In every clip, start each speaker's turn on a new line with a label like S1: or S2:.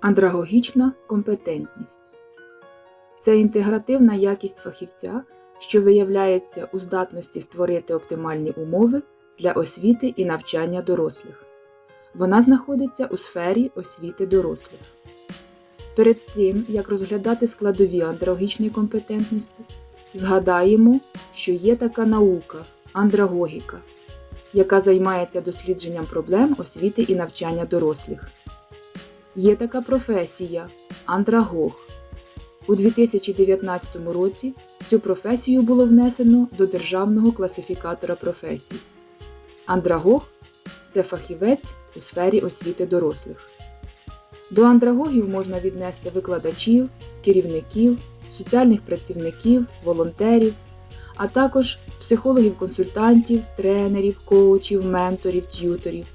S1: Андрагогічна компетентність це інтегративна якість фахівця, що виявляється у здатності створити оптимальні умови для освіти і навчання дорослих. Вона знаходиться у сфері освіти дорослих. Перед тим, як розглядати складові андрагогічної компетентності, згадаємо, що є така наука андрагогіка, яка займається дослідженням проблем освіти і навчання дорослих. Є така професія андрагог. У 2019 році цю професію було внесено до Державного класифікатора професій. Андрагог це фахівець у сфері освіти дорослих. До андрагогів можна віднести викладачів, керівників, соціальних працівників, волонтерів, а також психологів-консультантів, тренерів, коучів, менторів, т'юторів,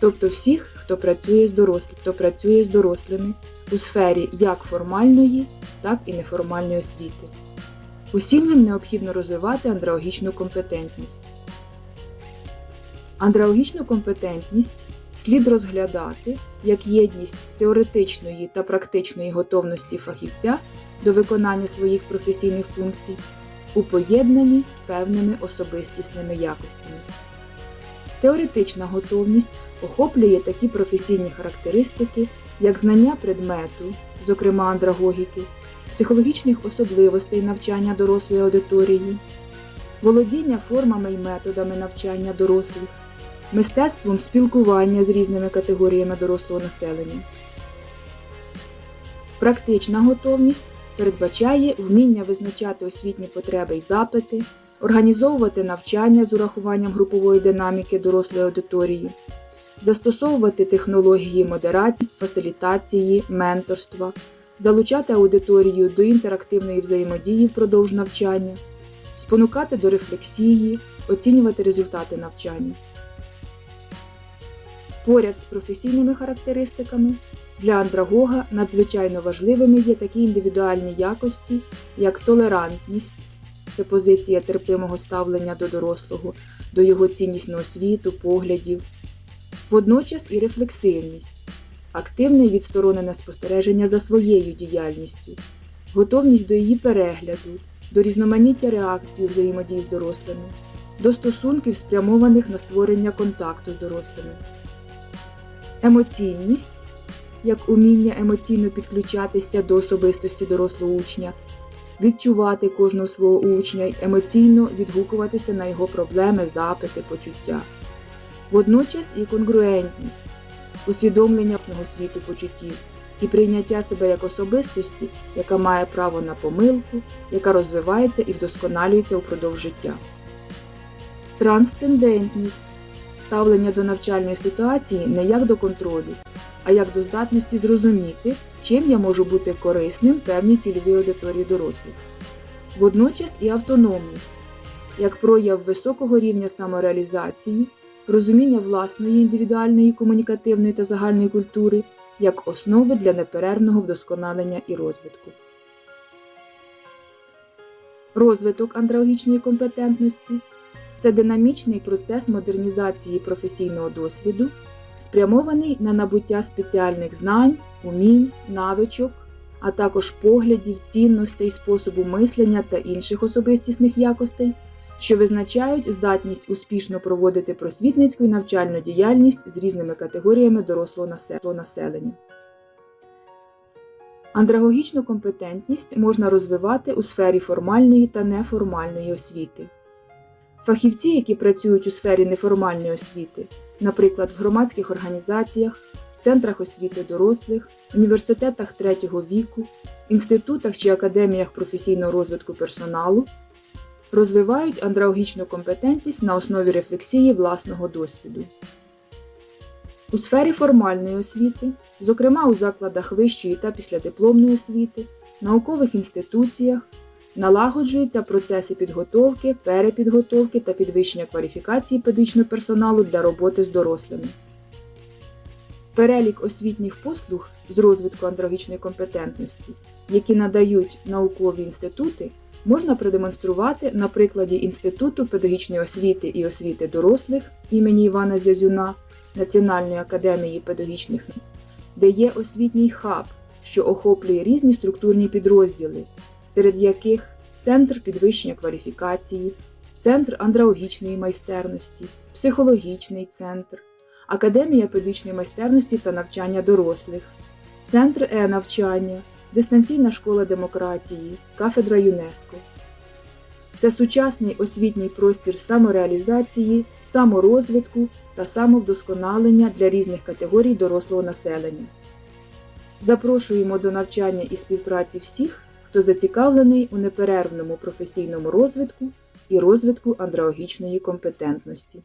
S1: тобто всіх, хто працює з дорослими, хто працює з дорослими у сфері як формальної, так і неформальної освіти. Усім їм необхідно розвивати андрагогічну компетентність. Андрагогічну компетентність слід розглядати як єдність теоретичної та практичної готовності фахівця до виконання своїх професійних функцій у поєднанні з певними особистісними якостями. Теоретична готовність охоплює такі професійні характеристики, як знання предмету, зокрема андрагогіки, психологічних особливостей навчання дорослої аудиторії, володіння формами і методами навчання дорослих, мистецтвом спілкування з різними категоріями дорослого населення. Практична готовність передбачає вміння визначати освітні потреби і запити, організовувати навчання з урахуванням групової динаміки дорослої аудиторії, застосовувати технології модерації, фасилітації, менторства, залучати аудиторію до інтерактивної взаємодії впродовж навчання, спонукати до рефлексії, оцінювати результати навчання. Поряд з професійними характеристиками для андрагога надзвичайно важливими є такі індивідуальні якості, як толерантність це позиція терпимого ставлення до дорослого, до його ціннісного світу, поглядів, водночас і рефлексивність, активне відсторонене спостереження за своєю діяльністю, готовність до її перегляду, до різноманіття реакцій взаємодії з дорослими, до стосунків, спрямованих на створення контакту з дорослими. Емоційність як уміння емоційно підключатися до особистості дорослого учня, відчувати кожного свого учня й емоційно відгукуватися на його проблеми, запити, почуття. Водночас і конгруентність, усвідомлення власного світу почуттів і прийняття себе як особистості, яка має право на помилку, яка розвивається і вдосконалюється упродовж життя. Трансцендентність ставлення до навчальної ситуації не як до контролю, а як до здатності зрозуміти, чим я можу бути корисним певній цільовій аудиторії дорослих. Водночас і автономність як прояв високого рівня самореалізації, розуміння власної індивідуальної комунікативної та загальної культури як основи для неперервного вдосконалення і розвитку. Розвиток андрагогічної компетентності це динамічний процес модернізації професійного досвіду, спрямований на набуття спеціальних знань, умінь, навичок, а також поглядів, цінностей, способу мислення та інших особистісних якостей, що визначають здатність успішно проводити просвітницьку і навчальну діяльність з різними категоріями дорослого населення. Андрагогічну компетентність можна розвивати у сфері формальної та неформальної освіти. Фахівці, які працюють у сфері неформальної освіти, наприклад, в громадських організаціях, центрах освіти дорослих, університетах третього віку, інститутах чи академіях професійного розвитку персоналу, розвивають андрагогічну компетентність на основі рефлексії власного досвіду. У сфері формальної освіти, зокрема у закладах вищої та післядипломної освіти, наукових інституціях, налагоджуються процеси підготовки, перепідготовки та підвищення кваліфікації педагогічного персоналу для роботи з дорослими. Перелік освітніх послуг з розвитку андрогічної компетентності, які надають наукові інститути, можна продемонструвати на прикладі Інституту педагогічної освіти і освіти дорослих імені Івана Зязюна Національної академії педагогічних де є освітній хаб, що охоплює різні структурні підрозділи, серед яких Центр підвищення кваліфікації, Центр андрологічної майстерності, психологічний центр, Академія педагогічної майстерності та навчання дорослих, Центр е-навчання, Дистанційна школа демократії, кафедра ЮНЕСКО. Це сучасний освітній простір самореалізації, саморозвитку та самовдосконалення для різних категорій дорослого населення. Запрошуємо до навчання і співпраці всіх, хто зацікавлений у неперервному професійному розвитку і розвитку андрологічної компетентності.